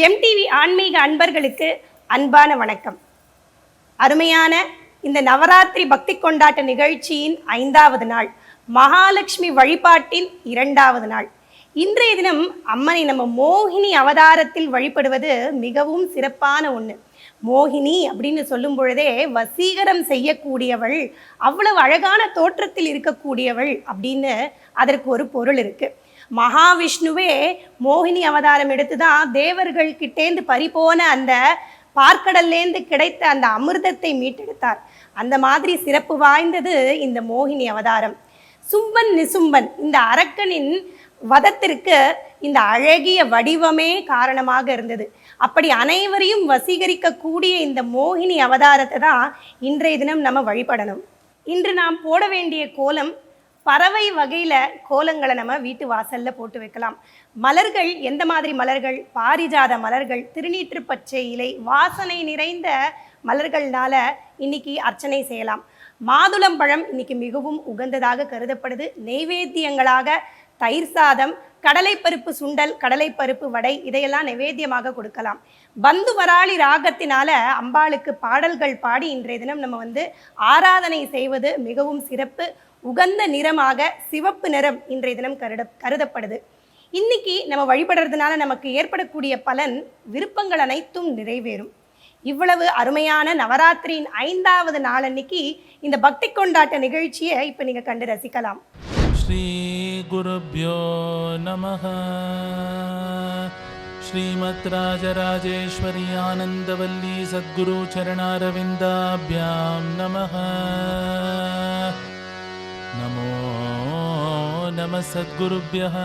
GeM TV ஆன்மீக அன்பர்களுக்கு அன்பான வணக்கம். அருமையான இந்த நவராத்திரி பக்தி கொண்டாட்ட நிகழ்ச்சியின் ஐந்தாவது நாள் மகாலட்சுமி வழிபாட்டின் இரண்டாவது நாள். இன்றைய தினம் அம்மனை நம்ம மோகினி அவதாரத்தில் வழிபடுவது மிகவும் சிறப்பான ஒன்று மோகினி அப்படின்னு சொல்லும் பொழுதே வசீகரம் செய்யக்கூடியவள் அவ்வளவு அழகான தோற்றத்தில் இருக்கக்கூடியவள் அப்படின்னு அதற்கு ஒரு பொருள் இருக்குது மகாவிஷ்ணுவே மோகினி அவதாரம் எடுத்து தான் தேவர்கள் கிட்டேந்து பறிபோன அந்த பார்க்கடல்லேந்து கிடைத்த அந்த அமிர்தத்தை மீட்டெடுத்தார். அந்த மாதிரி சிறப்பு வாய்ந்தது இந்த மோகினி அவதாரம். சும்பன் நிசும்பன் இந்த அரக்கனின் வதத்திற்கு இந்த அழகிய வடிவமே காரணமாக இருந்தது. அப்படி அனைவரையும் வசீகரிக்கக்கூடிய இந்த மோகினி அவதாரத்தை தான் இன்றைய தினம் நம்ம வழிபடணும். இன்று நாம் போட வேண்டிய கோலம் பறவை வகையில் கோலங்களை நம்ம வீட்டு வாசல்ல போட்டு வைக்கலாம். மலர்கள் எந்த மாதிரி மலர்கள்? பாரிஜாத மலர்கள் திருநீற்று பச்சை இலை வாசனை நிறைந்த மலர்கள்னால இன்னைக்கு அர்ச்சனை செய்யலாம். மாதுளம்பழம் இன்னைக்கு மிகவும் உகந்ததாக கருதப்படுது. நெய்வேத்தியங்களாக தயிர் சாதம் கடலைப்பருப்பு சுண்டல் கடலைப்பருப்பு வடை இதையெல்லாம் நைவேத்தியமாக கொடுக்கலாம். பந்து வராளி ராகத்தினால அம்பாளுக்கு பாடல்கள் பாடி இன்றைய தினம் நம்ம வந்து ஆராதனை செய்வது மிகவும் சிறப்பு. உகந்த நிறமாக சிவப்பு நிறம் இன்றைய தினம் கருட கருதப்படுது. இன்னைக்கு நம்ம வழிபடுறதுனால நமக்கு ஏற்படக்கூடிய பலன் விருப்பங்கள் அனைத்தும் நிறைவேறும். இவ்வளவு அருமையான நவராத்திரியின் ஐந்தாவது நாளன்னைக்கு இந்த பக்தி கொண்டாட்ட நிகழ்ச்சியை இப்போ நீங்கள் கண்டு ரசிக்கலாம். ஸ்ரீ குருப்யோ நமக ஸ்ரீமத் ராஜராஜேஸ்வரி ஆனந்தவல்லி சத்குரு சரணாரவிந்தாபியாம் நமகா नमो नमः सद्गुरुभ्यः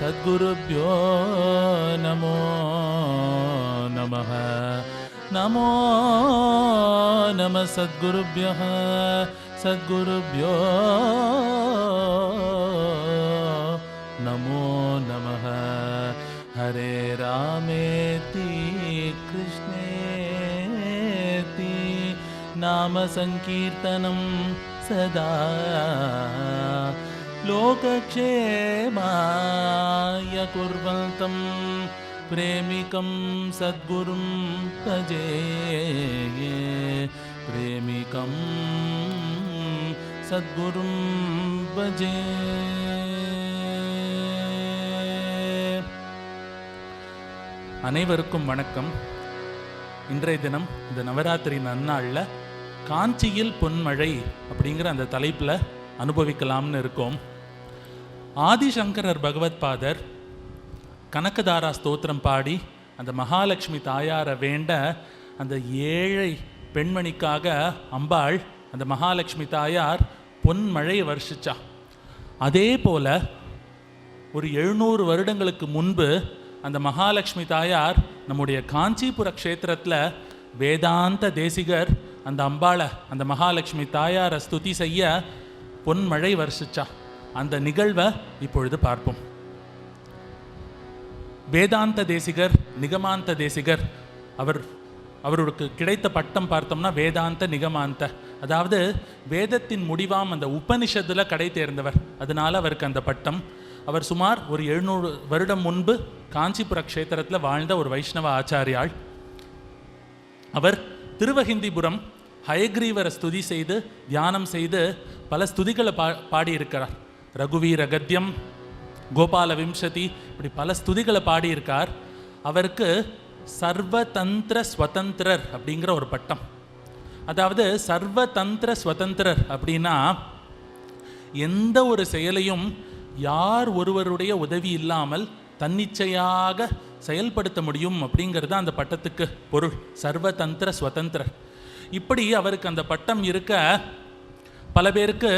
सद्गुरुभ्यो नमो नमः। नमो नमः सद्गुरुभ्यः सद्गुरुभ्यो नमो नमः। हरे रामेति कृष्णेति नामसङ्कीर्तनं सदा लोकक्षेमाय कुर्वन्तं प्रेमिकं सद्गुरुं भजे प्रेमिकं सद्गुरुं भजे அனைவருக்கும் வணக்கம் இன்றைய தினம் இந்த நவராத்திரி நன்னாளில் காஞ்சியில் பொன்மழை அப்படிங்கிற அந்த தலைப்பில் அனுபவிக்கலாம்னு இருக்கோம். ஆதிசங்கரர் பகவத்பாதர் கனகதாரா ஸ்தோத்திரம் பாடி அந்த மகாலட்சுமி தாயாரை வேண்ட அந்த ஏழை பெண்மணிக்காக அம்பாள் அந்த மகாலட்சுமி தாயார் பொன்மழை வருஷிச்சா. அதே போல ஒரு எழுநூறு வருடங்களுக்கு முன்பு அந்த மகாலட்சுமி தாயார் நம்முடைய காஞ்சிபுர க்ஷேத்திரத்தில் வேதாந்த தேசிகர் அந்த அம்பாளை அந்த மகாலட்சுமி தாயாரை ஸ்துதி செய்ய பொன்மழை வருஷிச்சா. அந்த நிகழ்வை இப்பொழுது பார்ப்போம். வேதாந்த தேசிகர் நிகமாந்த தேசிகர் அவர் அவருக்கு கிடைத்த பட்டம் பார்த்தோம்னா வேதாந்த நிகமாந்த. அதாவது வேதத்தின் முடிவாம் அந்த உபனிஷத்தில் கடை தேர்ந்தவர். அதனால அவருக்கு அந்த பட்டம். அவர் சுமார் ஒரு எழுநூறு வருடம் முன்பு காஞ்சிபுர க்ஷேத்திரத்தில் வாழ்ந்த ஒரு வைஷ்ணவ ஆச்சாரியாள். அவர் திருவஹிந்திபுரம் ஹயக்ரீவரை ஸ்துதி செய்து தியானம் செய்து பல ஸ்துதிகளை பா பாடியிருக்கிறார். ரகுவீர கத்தியம் கோபால விம்சதி இப்படி பல ஸ்துதிகளை பாடியிருக்கார். அவருக்கு சர்வதந்திர ஸ்வதந்திரர் அப்படிங்கிற ஒரு பட்டம். அதாவது சர்வதந்திர ஸ்வதந்திரர் அப்படின்னா எந்த ஒரு செயலையும் யார் ஒருவருடைய உதவி இல்லாமல் தன்னிச்சையாக செயல்படுத்த முடியும் அப்படிங்கிறது அந்த பட்டத்துக்கு பொருள். சர்வதந்திர ஸ்வதந்திரர். இப்படி அவருக்கு அந்த பட்டம் இருக்க பல பேருக்கு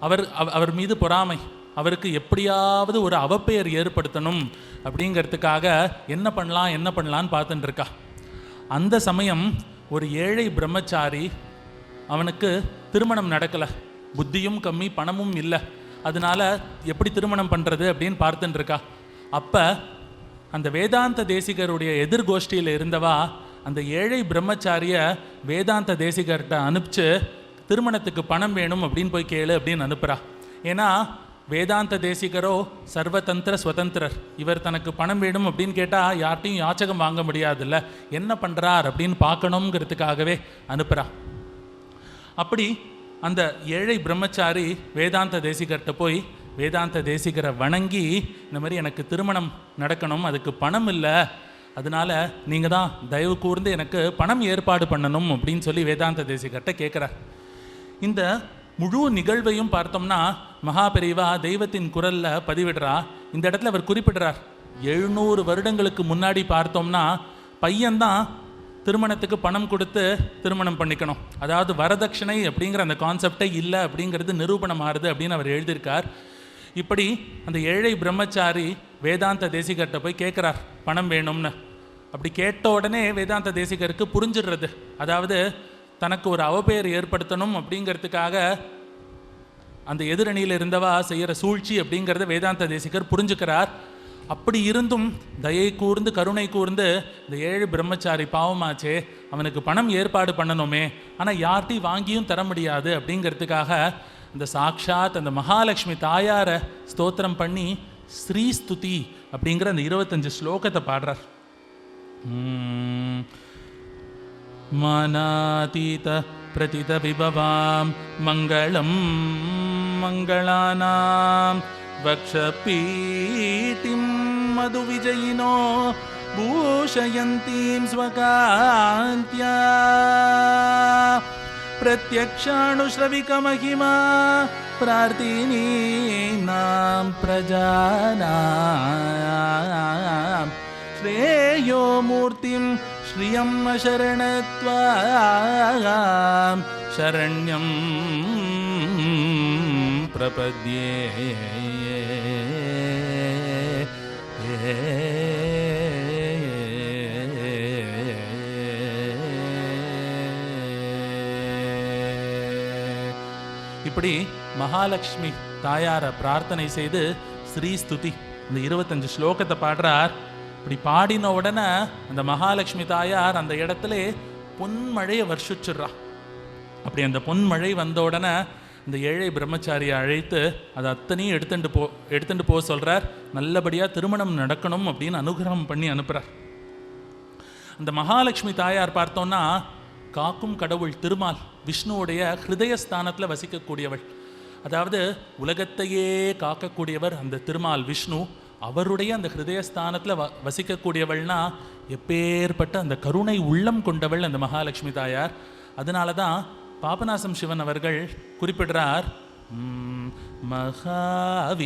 அவர் அவர் மீது பொறாமை. அவருக்கு எப்படியாவது ஒரு அவப்பெயர் ஏற்படுத்தணும் அப்படிங்கிறதுக்காக என்ன பண்ணலாம் என்ன பண்ணலான்னு பார்த்துட்டுருக்கா அந்த சமயம் ஒரு ஏழை பிரம்மச்சாரி அவனுக்கு திருமணம் நடக்கலை. புத்தியும் கம்மி பணமும் இல்லை. அதனால எப்படி திருமணம் பண்ணுறது அப்படின்னு பார்த்துட்டுருக்கா அப்போ அந்த வேதாந்த தேசிகருடைய எதிர்கோஷ்டியில் இருந்தவா அந்த ஏழை பிரம்மச்சாரிய வேதாந்த தேசிகர்கிட்ட அனுப்பிச்சு திருமணத்துக்கு பணம் வேணும் அப்படின்னு போய் கேளு அப்படின்னு அனுப்புகிறா ஏன்னா வேதாந்த தேசிகரோ சர்வதந்திர சுதந்திரர். இவர் தனக்கு பணம் வேணும் அப்படின்னு கேட்டால் யார்ட்டையும் யாச்சகம் வாங்க முடியாதுல்ல. என்ன பண்ணுறார் அப்படின்னு பார்க்கணுங்கிறதுக்காகவே அனுப்புகிறா அப்படி அந்த ஏழை பிரம்மச்சாரி வேதாந்த தேசிகர்கிட்ட போய் வேதாந்த தேசிகரை வணங்கி இந்த மாதிரி எனக்கு திருமணம் நடக்கணும் அதுக்கு பணம் இல்லை அதனால நீங்கள் தான் தயவு கூர்ந்து எனக்கு பணம் ஏற்பாடு பண்ணணும் அப்படின்னு சொல்லி வேதாந்த தேசிகர்கிட்ட கேட்குறார் இந்த முழு நிகழ்வையும் பார்த்தோம்னா மகாபெரிவா தெய்வத்தின் குரலில் பதிவிடுறா. இந்த இடத்துல அவர் குறிப்பிடுறார். எழுநூறு வருடங்களுக்கு முன்னாடி பார்த்தோம்னா பையன்தான் திருமணத்துக்கு பணம் கொடுத்து திருமணம் பண்ணிக்கணும். அதாவது வரதட்சணை அப்படிங்கிற அந்த கான்செப்டே இல்லை அப்படிங்கிறது நிரூபணம் ஆறுது அப்படின்னு அவர் எழுதியிருக்கார். இப்படி அந்த ஏழை பிரம்மச்சாரி வேதாந்த தேசிகர்கிட்ட போய் கேட்குறார் பணம் வேணும்னு. அப்படி கேட்ட உடனே வேதாந்த தேசிகருக்கு புரிஞ்சிடுறது. அதாவது தனக்கு ஒரு அவப்பெயர் ஏற்படுத்தணும் அப்படிங்கிறதுக்காக அந்த எதிரணியில் இருந்தவா செய்கிற சூழ்ச்சி அப்படிங்கிறத வேதாந்த தேசிகர் புரிஞ்சுக்கிறார். அப்படி இருந்தும் தயை கூர்ந்து கருணை கூர்ந்து இந்த ஏழு பிரம்மச்சாரி பாவமாச்சே அவனுக்கு பணம் ஏற்பாடு பண்ணணுமே ஆனால் யார்ட்டையும் வாங்கியும் தர முடியாது அப்படிங்கிறதுக்காக இந்த சாக்ஷாத் அந்த மகாலட்சுமி தாயாரை ஸ்தோத்திரம் பண்ணி ஸ்ரீஸ்துதி அப்படிங்கிற அந்த இருபத்தஞ்சு ஸ்லோகத்தை பாடுறார். मानातीत प्रतितविभवां मङ्गलं मङ्गलानां वक्षपीटिं मधुविजयिनो भूषयन्तीं स्वकान्त्या प्रत्यक्षाणुश्रविकमहिमा प्रार्थिनीनां प्रजानां श्रेयो मूर्तिं श्रियं शरणत्वां शरण्यं प्रपद्ये இப்படி மகாலட்சுமி தாயாரை பிரார்த்தனை செய்து ஸ்ரீ ஸ்துதி இந்த இருபத்தஞ்சு ஸ்லோகத்தை பாடுறார் இப்படி பாடின உடனே அந்த மகாலட்சுமி தாயார் அந்த இடத்துல பொன்மழையை வர்ஷிச்சிடுறா. அப்படி அந்த பொன்மழை வந்த உடனே இந்த ஏழை பிரம்மச்சாரியை அழைத்து அதை அத்தனையும் எடுத்துட்டு போ எடுத்துட்டு போக சொல்றார். நல்லபடியாக திருமணம் நடக்கணும் அப்படின்னு அனுகிரகம் பண்ணி அனுப்புகிறார் அந்த மகாலட்சுமி தாயார் பார்த்தோன்னா காக்கும் கடவுள் திருமால் விஷ்ணுவுடைய ஹிருதயஸ்தானத்தில் வசிக்கக்கூடியவள். அதாவது உலகத்தையே காக்கக்கூடியவர் அந்த திருமால் விஷ்ணு. அவருடைய அந்த ஹிருதயஸ்தானத்தில் வ வசிக்கக்கூடியவள்னா எப்பேற்பட்ட அந்த கருணை உள்ளம் கொண்டவள் அந்த மகாலட்சுமி தாயார். அதனால தான் பாபநாசம் சிவன் அவர்கள் குறிப்பிடுறார் "உம்,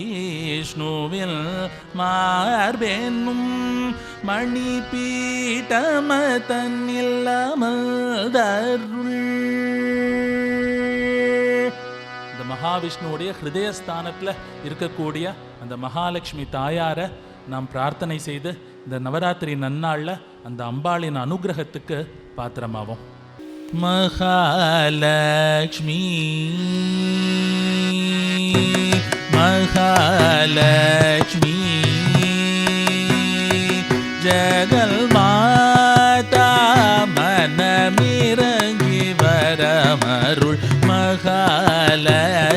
மகாவிஷ்ணுவில் மார்பென்னும் மணி பீட்டம தன்னில்லாமல் இந்த மகாவிஷ்ணுவுடைய ஹிருதயஸ்தானத்தில் இருக்கக்கூடிய அந்த மகாலட்சுமி தாயாரை நாம் பிரார்த்தனை செய்து இந்த நவராத்திரி நன்னாளில் அந்த அம்பாளின் அனுகிரகத்துக்கு பாத்திரமாவோம். மகாலட்சுமி மகாலட்சுமி ஜெகல் மாதா மனமிரங்கி வரமருள் மகாலட்சுமி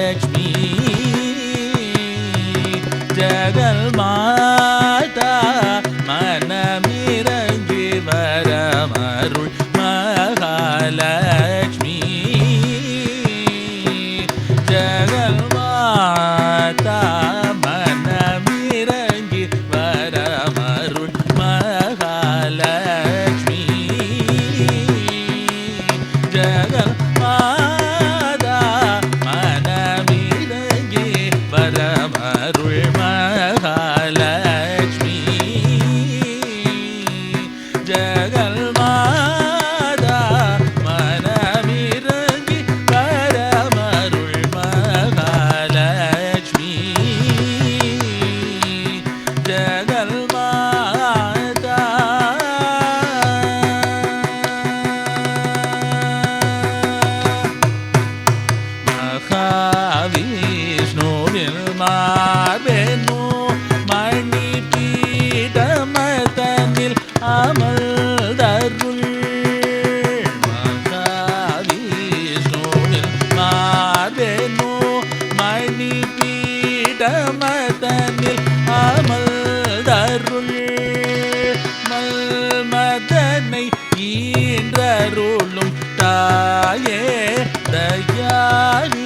அருளும் தாயே தயாநிதியே.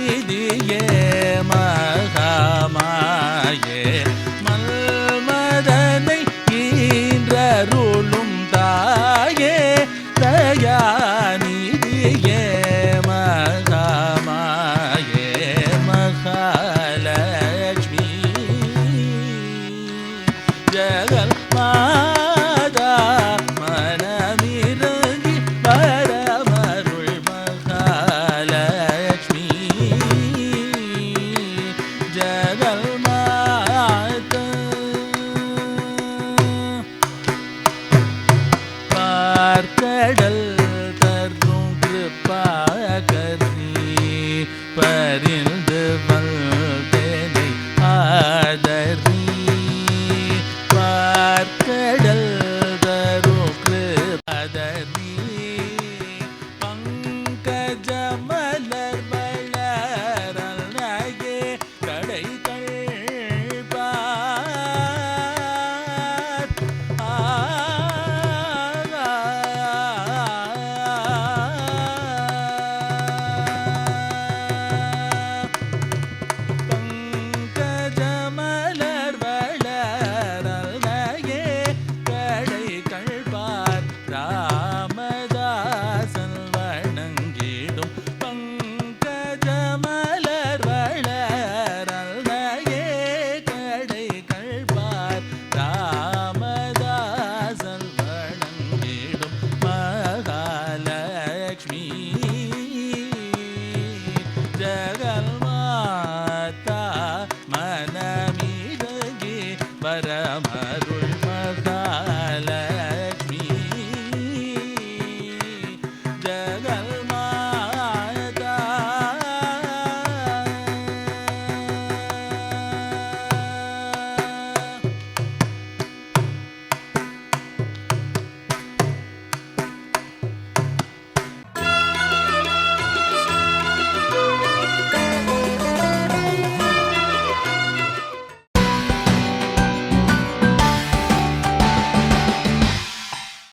say